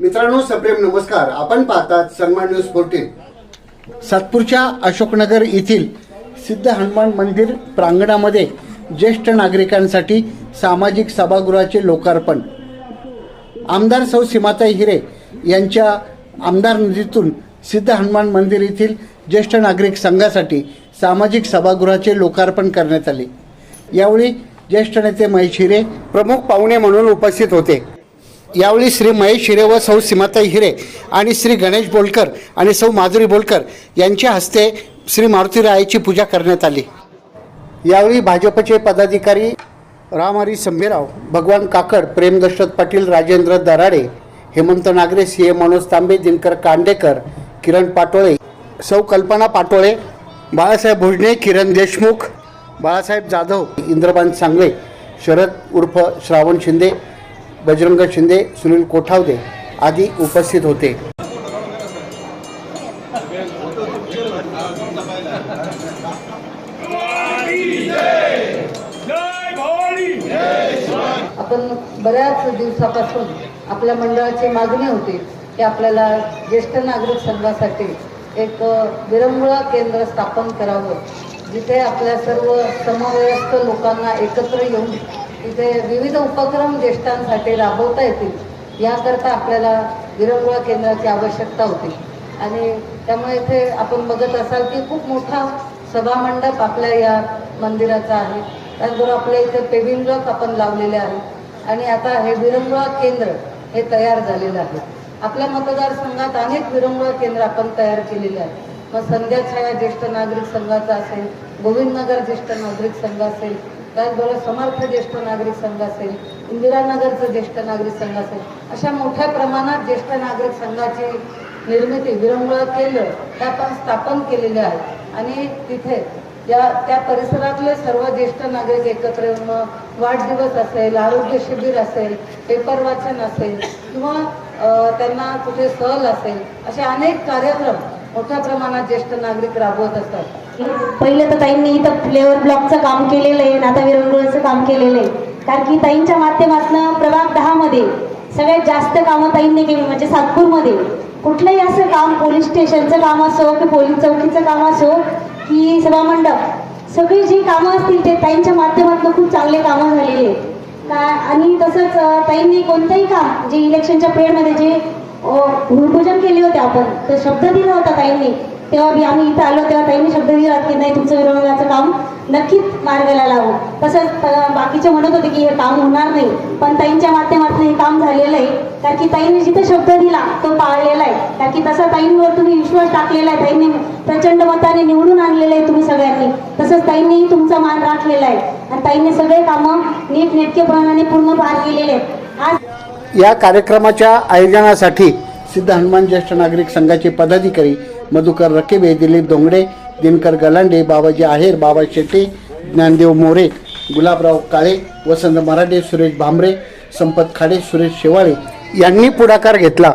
मित्रांनो सप्रेम नमस्कार. आपण पाहतात सन्मान न्यूज फोर्टीन सातपूरच्या अशोकनगर येथील सिद्ध हनुमान मंदिर प्रांगणामध्ये ज्येष्ठ नागरिकांसाठी सामाजिक सभागृहाचे लोकार्पण. आमदार सौ सीमाताई हिरे यांच्या आमदार निधीतून सिद्ध हनुमान मंदिर येथील ज्येष्ठ नागरिक संघासाठी सामाजिक सभागृहाचे लोकार्पण करण्यात आले. यावेळी ज्येष्ठ नेते महेश हिरे प्रमुख पाहुणे म्हणून उपस्थित होते. यावेळी श्री महेश हिरे व सौ सीमाताई हिरे आणि श्री गणेश बोलकर आणि सौ माधुरी बोलकर यांच्या हस्ते श्री मारुती रायाची पूजा करण्यात आली. यावेळी भाजपचे पदाधिकारी रामहरी संभेराव भगवान काकड प्रेम दशरथ पाटील राजेंद्र दराडे हेमंत नागरे सी ए मनोज तांबे दिनकर कांडेकर किरण पाटोळे सौ कल्पना पाटोळे बाळासाहेब भोजने किरण देशमुख बाळासाहेब जाधव इंद्रबान सांगळे शरद उर्फ श्रावण शिंदे बजरंग शिंदे सुनील कोठावदे आदी उपस्थित होते. आपण बऱ्याच दिवसापासून आपल्या मंडळाची मागणी होती की आपल्याला ज्येष्ठ नागरिक संघासाठी एक विरंगुळा केंद्र स्थापन करावं जिथे आपल्या सर्व समवयस्क लोकांना एकत्र येऊन तिथे विविध उपक्रम ज्येष्ठांसाठी राबवता येतील याकरता आपल्याला विरंगुळा केंद्राची आवश्यकता होती. आणि त्यामुळे इथे आपण बघत असाल की खूप मोठा सभामंडप आपल्या या मंदिराचा आहे. त्याचबरोबर आपल्या इथे पेविंग ब्लॉक आपण लावलेले आहेत आणि आता हे विरंगुळा केंद्र हे तयार झालेलं आहे. आपल्या मतदारसंघात अनेक विरंगुळा केंद्र आपण तयार केलेले आहेत. मग संध्या छाया ज्येष्ठ नागरिक संघाचा असेल गोविंदनगर ज्येष्ठ नागरिक संघ असेल त्याचबरोबर समर्थ ज्येष्ठ नागरिक संघ असेल इंदिरानगरचं ज्येष्ठ नागरिक संघ असेल अशा मोठ्या प्रमाणात ज्येष्ठ नागरिक संघाची निर्मिती विरंगुळा केलं त्या पण स्थापन केलेल्या आहेत. आणि तिथे या त्या परिसरातले सर्व ज्येष्ठ नागरिक एकत्र येऊन मग वाढदिवस असेल आरोग्य शिबिर असेल पेपर वाचन असेल किंवा त्यांना कुठे सहल असेल असे अनेक कार्यक्रम मोठ्या प्रमाणात ज्येष्ठ नागरिक राबवत असतात. पहिले तर ताईंनी इथं फ्लेवर ब्लॉकचं काम केलेलं आहे नाता आता काम केलेलं आहे. कारण की ताईंच्या माध्यमातून प्रभाग दहामध्ये सगळ्यात जास्त कामं ताईंनी केली म्हणजे सातपूरमध्ये. कुठलंही असं काम पोलीस स्टेशनचं काम असो की पोलीस चौकीचं काम असो की सभामंडप सगळी जी कामं असतील ते ताईंच्या माध्यमातून खूप चांगले कामं झालेली आहेत. का आणि तसंच ताईंनी कोणतंही काम जे इलेक्शनच्या पिरियडमध्ये जे भूमिपूजन केले होते आपण. तर शब्द दिला होता ताईंनी. तेव्हा बी आम्ही इथं आलो तेव्हा ताईंनी शब्द दिला की नाही तुमचं विरोधाचं काम नक्कीच मार्गाला लावू. तसंच बाकीचे म्हणत होते की हे काम होणार नाही. पण ताईंच्या माध्यमातून हे काम झालेलं आहे. कारण की ताईंनी जिथे शब्द दिला तो पाळलेला आहे. कारण की तसा ताईंवर तुम्ही विश्वास टाकलेला आहे. ताईंनी प्रचंड मताने निवडून आणलेलं आहे तुम्ही सगळ्यांनी. तसंच ताईंनीही तुमचा मान राखलेला आहे. आणि ताईंनी सगळे कामं नीट नेटकेपणाने पूर्ण पार केलेले आहेत. आज या कार्यक्रमाच्या आयोजनासाठी सिद्ध हनुमान ज्येष्ठ नागरिक संघाचे पदाधिकारी मधुकर रकेबे दिलीप दोंगडे दिनकर गलांडे बाबाजी आहेर बाबा शेट्टी ज्ञानदेव मोरे गुलाबराव काळे वसंत मराठे सुरेश भांबरे संपत खाडे सुरेश शेवाळे यांनी पुढाकार घेतला.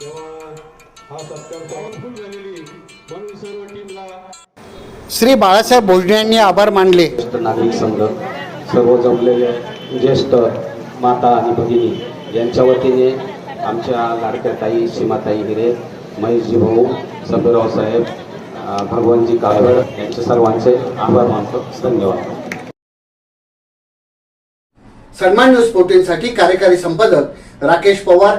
हा सत्कार पॉवरफुल झालेली म्हणून सर्व टीमला श्री बाळासाहेब भोजने यांनी आभार मानले. ज्येष्ठ नागरिक संघ सर्व जमलेले ज्येष्ठ माता आणि भगिनी यांच्या वतीने आमच्या लाडक्या ताई सीमाताई हिरे महेशजी भाऊ सबीराव साहेब अ, भगवानजी काळवड यांचे सर्वांचे आभार मानतो. धन्यवाद. सन्मान न्यूज फोर्टीनसाठी कार्यकारी संपादक राकेश पवार